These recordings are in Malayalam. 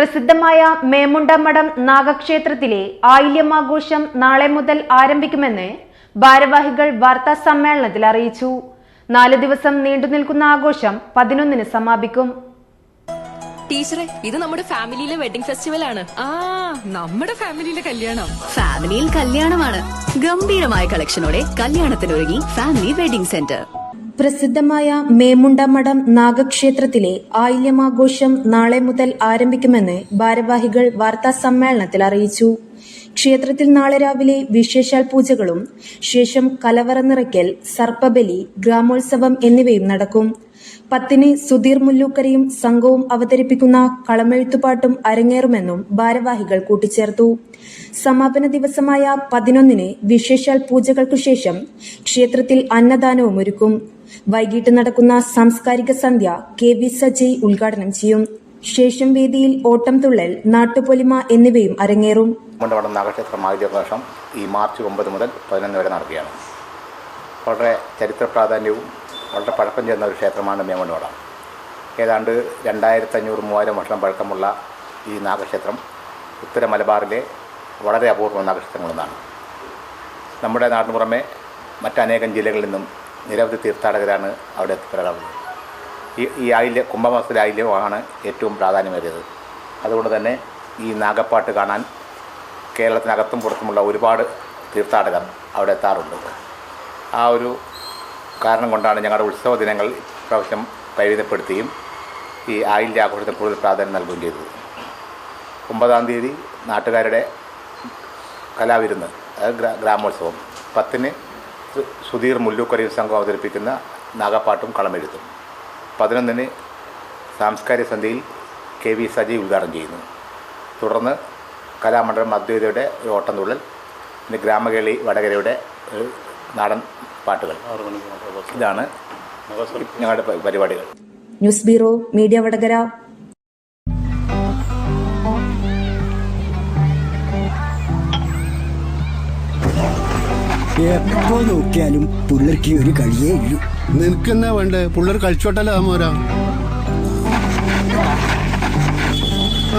പ്രസിദ്ധമായ മേമുണ്ടമഠം നാഗക്ഷേത്രത്തിലെ ആയില്യമാഘോഷം നാളെ മുതൽ ആരംഭിക്കുമെന്ന് ഭാരവാഹികൾ വാർത്താ സമ്മേളനത്തിൽ അറിയിച്ചു. നാല് ദിവസം നീണ്ടു നിൽക്കുന്ന ആഘോഷം പതിനൊന്നിന് സമാപിക്കും. ടീച്ചറെ ഇത് നമ്മുടെ ഫാമിലിയിലെ വെഡിംഗ് ഫെസ്റ്റിവൽ ആണ്. ആ നമ്മുടെ ഫാമിലിയിലെ കല്യാണം. ഫാമിലിയിൽ കല്യാണമാണ്. ഗംഭീരമായ കളക്ഷനോടെ കല്യാണത്തിനൊരുങ്ങി ഫാമിലി വെഡിംഗ് സെന്റർ. പ്രസിദ്ധമായ മേമുണ്ടമഠം നാഗക്ഷേത്രത്തിലെ ആയില്യമാഘോഷം നാളെ മുതൽ ആരംഭിക്കുമെന്ന് ഭാരവാഹികൾ വാർത്താ സമ്മേളനത്തിൽ അറിയിച്ചു. ക്ഷേത്രത്തിൽ നാളെ രാവിലെ വിശേഷാൽ പൂജകളും ശേഷം കലവറ നിറയ്ക്കൽ സർപ്പബലി ഗ്രാമോത്സവം എന്നിവയും നടക്കും. പത്തിന് സുധീർ മുല്ലൂക്കരയും സംഘവും അവതരിപ്പിക്കുന്ന കളമെഴുത്തുപാട്ടും അരങ്ങേറുമെന്നും ഭാരവാഹികൾ കൂട്ടിച്ചേർത്തു. സമാപന ദിവസമായ പതിനൊന്നിന് വിശേഷാൽ പൂജകൾക്കു ശേഷം ക്ഷേത്രത്തിൽ അന്നദാനവും ഒരുക്കും. വൈകിട്ട് നടക്കുന്ന സാംസ്കാരിക സന്ധ്യ കെ വി സജയ് ഉദ്ഘാടനം ചെയ്യും. ശേഷം വേദിയിൽ ഓട്ടം തുള്ളൽ നാട്ടുപൊലിമ എന്നിവയും അരങ്ങേറും. മുണ്ടവടം നാഗക്ഷേത്രം ആദ്യഘോഷം ഈ മാർച്ച് ഒമ്പത് മുതൽ പതിനൊന്ന് വരെ നടക്കുകയാണ്. വളരെ ചരിത്ര പ്രാധാന്യവും വളരെ പഴക്കം ചെന്ന ഒരു ക്ഷേത്രമാണ് മേമുണ്ടവടം ഏതാണ്ട് രണ്ടായിരത്തി അഞ്ഞൂറ് മൂവായിരം വർഷം പഴക്കമുള്ള ഈ നാഗക്ഷേത്രം ഉത്തര മലബാറിലെ വളരെ അപൂർവ നാഗക്ഷേത്രങ്ങളൊന്നാണ്. നമ്മുടെ നാടിന് പുറമെ മറ്റനേകം ജില്ലകളിൽ നിന്നും നിരവധി തീർത്ഥാടകരാണ് അവിടെ എത്തിപ്പെടാറുള്ളത്. ഈ ഈ ആയില്യം കുംഭമാസത്തിലെ ആയില്യമാണ് ഏറ്റവും പ്രാധാന്യമേറിയത്. അതുകൊണ്ട് തന്നെ ഈ നാഗപ്പാട്ട് കാണാൻ കേരളത്തിനകത്തും പുറത്തുമുള്ള ഒരുപാട് തീർത്ഥാടകർ അവിടെ എത്താറുണ്ട്. ആ ഒരു കാരണം കൊണ്ടാണ് ഞങ്ങളുടെ ഉത്സവ ദിനങ്ങൾ ഇപ്രാവശ്യം പരിമിതപ്പെടുത്തുകയും ഈ ആയില്യ ആഘോഷത്തിന് കൂടുതൽ പ്രാധാന്യം നൽകുകയും ചെയ്തത്. ഒമ്പതാം തീയതി നാട്ടുകാരുടെ കലാവിരുന്ന് ഗ്രാമോത്സവം. പത്തിന് സുധീർ മുല്ലൂക്കരയിൽ സംഘം അവതരിപ്പിക്കുന്ന നാഗപ്പാട്ടും കളമെഴുത്തും. പതിനൊന്നിന് സാംസ്കാരിക സന്ധ്യയിൽ കെ വി സജീവ് ഉദ്ഘാടനം ചെയ്യുന്നു. തുടർന്ന് കലാമണ്ഡലം അദ്വൈതയുടെ ഒരു ഓട്ടംതുള്ളൽ പിന്നെ ഗ്രാമകേളി വടകരയുടെ നാടൻ പാട്ടുകൾ. ഇതാണ് ഞങ്ങളുടെ പരിപാടികൾ. News bureau media Vadakara. എപ്പോ നോക്കിയാലും പിള്ളേർക്ക് ഒരു കളിയേ ഇല്ലു. നിനക്കെന്നാ വേണ്ടേ? പിള്ളേർ കളിച്ചോട്ടല്ലോ താമോരാ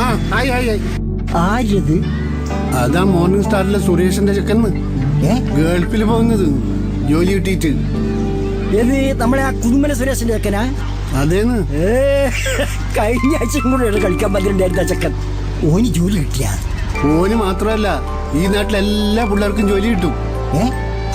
ആ ആയി ആയി ആയി. ആരത് അതാ മോർണിംഗ് സ്റ്റാറിലെ സുരേഷിന്റെ ചെക്കന്ന് ഏ? ഗൾഫിൽ പോകുന്നത്. ജോലി കിട്ടിയിട്ട്. ഏത്? നമ്മളെ ആ കുടുംബന സുരേഷിന്റെ ചെക്കനാ? അതേന്ന്. കഴിഞ്ഞ ആഴ്ചയും കൂടെ കളിക്കാൻ പറ്റുന്നുണ്ടായിരുന്ന ചെക്കൻ. ഓന് ജോലി കിട്ടിയ? ഓന് മാത്രമല്ല ഈ നാട്ടിലെല്ലാ പിള്ളേർക്കും ജോലി കിട്ടും. ഏ?